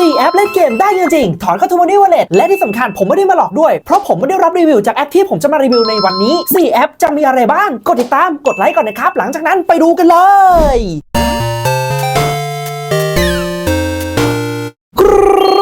4 แอปเล่นเกมได้เงินจริง ถอนเข้าทูมอนี่วอลเล็ตและที่สำคัญผมไม่ได้มาหลอกด้วย เพราะผมไม่ได้รับรีวิวจากแอปที่ผมจะมารีวิวในวันนี้ 4 แอปจะมีอะไรบ้าง กดติดตาม กดไลค์ก่อนนะครับ หลังจากนั้นไปดูกันเลย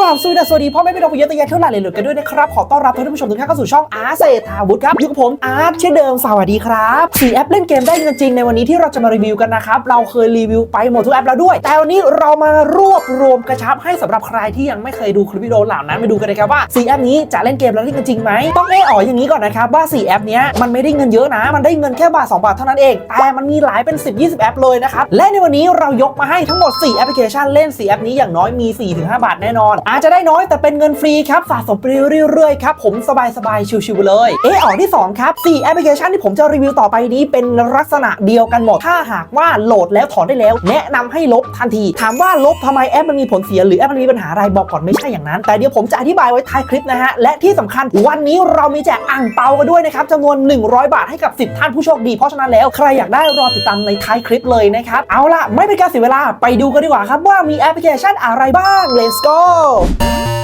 ราบสวัสดีสวัสดีพ่อแม่พี่น้องผู้เยอะตะแยะเท่าไหร่เลยหลุดกันด้วยนะครับ ขอต้อนรับท่านผู้ชมทุกท่านเข้าสู่ช่องอาร์เศรษฐาวุฒิครับอยู่กับผมอาร์ตเช่นเดิมสวัสดีครับ4แอปเล่นเกมได้เงินจริงในวันนี้ที่เราจะมารีวิวกันนะครับเราเคยรีวิวไปหมดทุกแอปแล้วด้วย แต่วันนี้เรามารวบรวมกระชับให้สำหรับใครที่ยังไม่เคยดูคลิปวิดีโอเหล่านั้นไปดูกันนะครับว่า4แอปนี้จะเล่นเกมแล้วได้เงินจริงไหมต้องเออ๋ออย่างนี้ก่อนนะครับว่า4แอปนี้มันไม่ได้เงินเยอะนะ มันได้เงินแค่บาท2บาทเท่านั้นเองแต่มันมีหลายเป็น 10 20 แอปเลยนะครับและในวันนี้เรายกมาให้ทั้งหมด4แอปพลิเคชันเล่น4แอปนี้อย่างน้อยมี4-5บาทแน่นอนอาจจะได้น้อยแต่เป็นเงินฟรีครับสะสมไปเรื่อยๆครับผมสบายๆชิวๆเลยเอออที่ 2 ครับ 4 แอปพลิเคชันที่ผมจะรีวิวต่อไปนี้เป็นลักษณะเดียวกันหมด ถ้าหากว่าโหลดแล้วถอนได้แล้ว แนะนำให้ลบทันที ถามว่าลบทำไมแอปมันมีผลเสียหรือแอปมันมีปัญหาอะไรบอกก่อนไม่ใช่อย่างนั้น แต่เดี๋ยวผมจะอธิบายไว้ท้ายคลิปนะฮะ และที่สำคัญวันนี้เรามีแจกอ่างเปากันด้วยนะครับจำนวน 100 บาทให้กับ 10 ท่านผู้โชคดี เพราะฉะนั้นแล้วใครอยากได้รอติดตามในท้ายคลิปเลยนะครับ เอาล่ะไม่เป็นการเสียเวลาไปดูกันดีกว่าครับว่ามีแอปพลิเคชันอะไรบ้าง let's go Bye.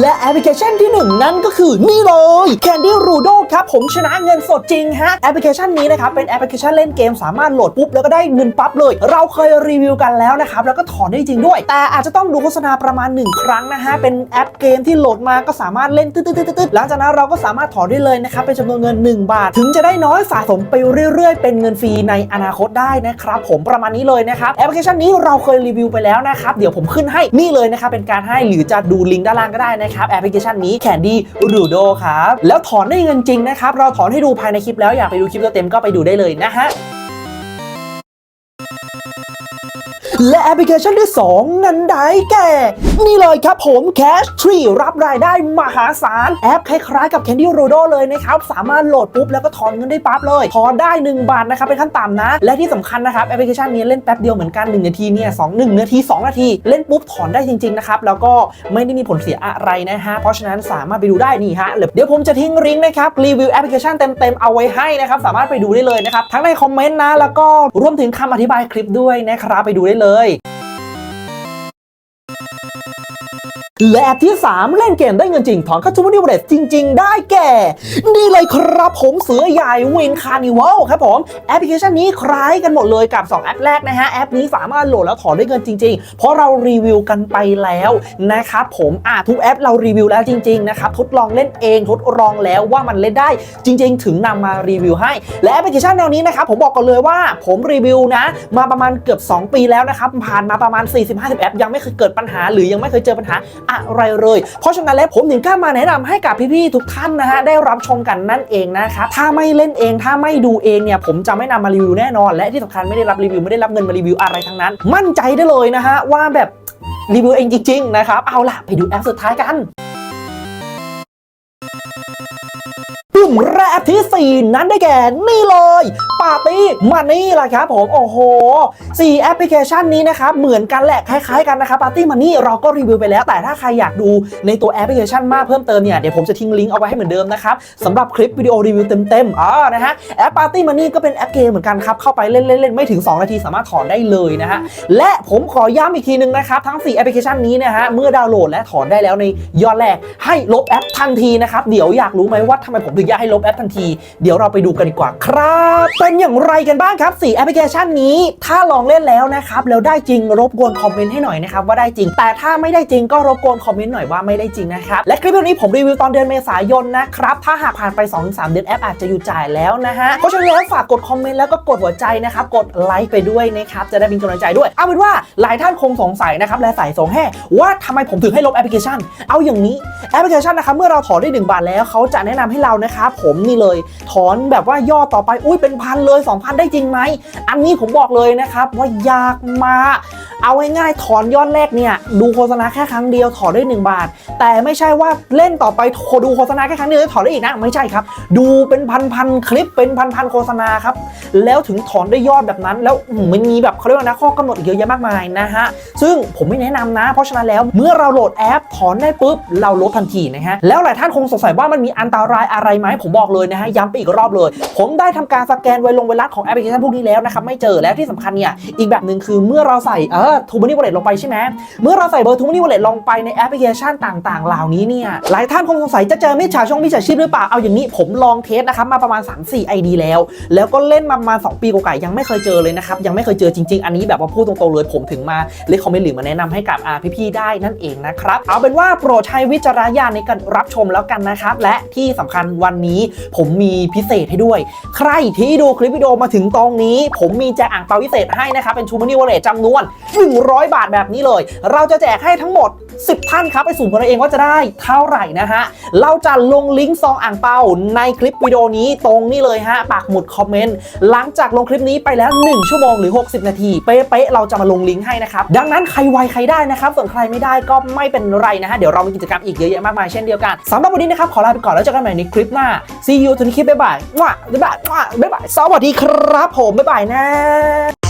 และแอปพลิเคชันที่หนึ่งนั่นก็คือนี่เลย Candy Rudo ครับผมชนะเงินสดจริงฮะแอปพลิเคชันนี้นะครับเป็นแอปพลิเคชันเล่นเกมสามารถโหลดปุ๊บแล้วก็ได้เงินปั๊บเลย เราเคยรีวิวกันแล้วนะครับแล้วก็ถอนได้จริงด้วย แต่อาจจะต้องดูโฆษณาประมาณ 1 ครั้งนะฮะเป็นแอปเกมที่โหลดมาก็สามารถเล่นตึ๊ดๆๆๆหลังจากนั้นเราก็สามารถถอนได้เลยนะครับเป็นจำนวนเงิน 1 บาท ถึงจะได้น้อยสะสมไปเรื่อยๆ เป็นเงินฟรีในอนาคตได้นะครับผมประมาณนี้เลยนะครับแอปพลิเคชันนี้เราเคยรีวิวไปแล้วนะครับเดี๋ยวผมขึ้นให้นี่เลยนะครับเป็นการให้หรือจะดูลิงก์ด้านล่างก็ได้นะครับแอปพลิเคชันนี้แคนดี้รูโดครับแล้วถอนได้เงินจริงนะครับเราถอนให้ดูภายในคลิปแล้วอยากไปดูคลิปเต็มก็ไปดูได้เลยนะฮะ และแอปพลิเคชันที่ 2 นั้นได้แก่ นี่เลยครับผม Cash Tree รับรายได้มหาศาล แอปคล้ายๆกับ Candy Rodo เลยนะครับ สามารถโหลดปุ๊บแล้วก็ถอนเงินได้ปั๊บเลยถอนได้ 1 บาทนะครับเป็นขั้นต่ำนะ และที่สำคัญนะครับแอปพลิเคชันนี้เล่นแป๊บเดียวเหมือนกัน 1 นาทีเนี่ยสองหนึ่งนาที 2 นาที เล่นปุ๊บถอนได้จริงๆนะครับแล้วก็ไม่ได้มีผลเสียอะไรนะฮะเพราะฉะนั้นสามารถไปดูได้นี่ฮะเดี๋ยวผมจะทิ้งลิงก์นะครับรีวิวแอปพลิเคชันเต็มๆเอาไว้ให้นะครับสามารถไปดูได้เลยนะครับทั้งในคอมเมนต์นะแล้วก็รวมถึงคำอธิบายคลิปด้วยนะครับไปดูได้เลยเลย และแอปที่ 3 เล่นเกมได้เงินจริง ถอนเข้าทูมันนี่วเล็ตจริง ๆ ได้แก่ นี่เลยครับผมเสือใหญ่วินคาร์นิวัลครับผมแอปพลิเคชันนี้คล้ายกันหมดเลยกับ 2 แอปแรกนะฮะ แอปนี้สามารถโหลดแล้วถอนได้เงินจริง ๆ เพราะเรารีวิวกันไปแล้วนะครับผมอะทุกแอปเรารีวิวแล้วจริง ๆ นะครับ ทดลองเล่นเองทดลองแล้วว่ามันเล่นได้จริง ๆ ถึงนำมารีวิวให้ และแอปพลิเคชันแนวนี้นะครับผมบอกก่อนเลยว่าผมรีวิวนะมาประมาณเกือบ 2 ปีแล้วนะครับผ่านมาประมาณ 40-50 แอปยังไม่เคยเกิดปัญหา หรือยังไม่เคยเจอปัญหาอะไรเลย เพราะฉะนั้นแล้วผมถึงกล้ามาแนะนำให้กับพี่ๆทุกท่านนะฮะได้รับชมกันนั่นเองนะครับถ้าไม่เล่นเองถ้าไม่ดูเองเนี่ยผมจะไม่นำมารีวิวแน่นอน และที่สำคัญไม่ได้รับรีวิวไม่ได้รับเงินมารีวิวอะไรทั้งนั้น มั่นใจได้เลยนะฮะว่าแบบรีวิวเองจริงๆนะครับเอาล่ะไปดูแอปสุดท้ายกัน ปุ่มแรกที่ 4 นั้นได้แก่นี่เลยปาร์ตี้มานี่แหละครับผม โอ้โห 4 แอปพลิเคชันนี้นะครับ เหมือนกันแหละคล้ายๆกันนะครับปาร์ตี้มานี่เราก็รีวิวไปแล้ว แต่ถ้าใครอยากดูในตัวแอปพลิเคชันมากเพิ่มเติมเนี่ย เดี๋ยวผมจะทิ้งลิงก์เอาไว้ให้เหมือนเดิมนะครับสำหรับคลิปวิดีโอรีวิวเต็มๆอ๋อนะฮะแอปปาร์ตี้มานี่ก็เป็นแอปเกมเหมือนกันครับเข้าไปเล่นๆๆไม่ถึง 2 นาทีสามารถถอนได้เลยนะฮะและผมขอย้ำอีกทีนึงนะครับทั้ง 4 แอปพลิเคชันนี้นะฮะเมื่อดาวน์โหลดและถอนได้แล้วในยอดแรกให้ลบแอปทันทีนะครับเดี๋ยวอยากรู้ไหมว่าทำไมผมถึงอยากให้ลบแอปทันที เดี๋ยวเราไปดูกันดีกว่าครับเป็นอย่างไรกันบ้างครับ4แอปพลิเคชันนี้ ถ้าลองเล่นแล้วนะครับแล้วได้จริงรบกวนคอมเมนต์ให้หน่อยนะครับว่าได้จริง แต่ถ้าไม่ได้จริงก็รบกวนคอมเมนต์หน่อยว่าไม่ได้จริงนะครับและคลิปวิดีโอนี้ผมรีวิวตอนเดือนเมษายนนะครับถ้าหากผ่านไป 2-3 เดือนแอปอาจจะอยู่จ่ายแล้วนะฮะเพราะฉะนั้นฝากกดคอมเมนต์แล้วก็กดหัวใจนะครับกดไลค์ไปด้วยนะครับจะได้เป็นกำลังใจด้วยเอาเป็นว่าหลายท่านคงสงสัยนะครับและสายสงแห่ว่าทำไมผมถึงให้ลบแอปพลิเคชัน เอาอย่างนี้แอปพลิเคชันนะครับเมื่อเราถอนได้1บาทแล้วเขาจะแนะนำให้เรานะครับผมนี่เลย ถอนแบบว่ายอดต่อไปอุ้ยเป็นพันเลย 2,000 ได้จริงไหม อันนี้ผมบอกเลยนะครับว่ายากมากเอาง่ายๆถอนยอดแรกเนี่ย ดูโฆษณาแค่ครั้งเดียวถอนได้ 1 บาท แต่ไม่ใช่ว่าเล่นต่อไปดูโฆษณาแค่ครั้งเดียวถอนได้อีกนะไม่ใช่ครับ ดูเป็นพันๆคลิปเป็นพันๆโฆษณาครับแล้วถึงถอนได้ยอดแบบนั้น แล้วมันมีแบบเขาเรียกว่านะข้อกำหนดเยอะแยะมากมายนะฮะซึ่งผมไม่แนะนำนะ เพราะฉะนั้นแล้วเมื่อเราโหลดแอปถอนได้ปุ๊บเราลบทันทีนะฮะแล้วหลายท่านคงสงสัยว่ามันมีอันตรายอะไรไหมผมบอกเลยนะฮะย้ำไปอีกรอบเลย ผมได้ทำการสแกนไวลงไวรัสของแอปพลิเคชันพวกนี้แล้วนะครับไม่เจอแล้วที่สำคัญเนี่ยอีกแบบหนึ่งคือเมื่อเราใส่เออทูมันนี่วอลเล็ตลงไปใช่ไหมเมื่อเราใส่เบอร์ทูมันนี่วอลเล็ตลงไปในแอปพลิเคชันต่างๆ เหล่านี้เนี่ยหลายท่านคงสงสัยจะเจอมิจฉาช่องมิจฉาชีพหรือเปล่าเอาอย่างนี้ผมลองเทสนะครับมาประมาณ 3-4 ID แล้ว แล้วก็เล่นมาประมาณ 2 ปีกว่าๆยังไม่เคยเจอเลยนะครับยังไม่เคยเจอจริง ๆ อันนี้แบบว่าพูดตรงๆเลยผมถึงมาเลคคอมเมนต์หรือมาแนะนำให้กับอาพี่ๆได้นั่นเองนะครับเอาเป็นว่าโปรดใช้วิจารณญาณในการรับชมแล้วกันนะครับและที่สำคัญวันนี้ ผมมีพิเศษให้ด้วย ใครที่ดูคลิปวิดีโอมาถึงตรงนี้ ผมมีแจกอ่างเปาพิเศษให้นะครับเป็นชูมันนี่วอลเลตจำนวน 100 บาทแบบนี้เลย เราจะแจกให้ทั้งหมด 10 ท่านครับ ไปสุ่มกันเอาเองว่าจะได้เท่าไหร่นะฮะ เราจะลงลิงก์ซองอ่างเปาในคลิปวิดีโอนี้ตรงนี้เลยฮะ ปากหมุดคอมเมนต์ หลังจากลงคลิปนี้ไปแล้ว 1 ชั่วโมงหรือ 60 นาที เป๊ะๆเราจะมาลงลิงก์ให้นะครับ ดังนั้นใครไวใครได้นะครับ ส่วนใครไม่ได้ก็ไม่เป็นไรนะฮะ เดี๋ยวเรามีกิจกรรมอีกเยอะแยะมากมายเช่นเดียวกันสำหรับวันนี้นะครับขอลาไปก่อนแล้วเจอกันใหม่ในคลิปหน้า see you ทุกคลิปบ๊ายบายว้าบ๊ายบายว้าบ๊ายบายสวัสดีครับผมบ๊ายบายนะ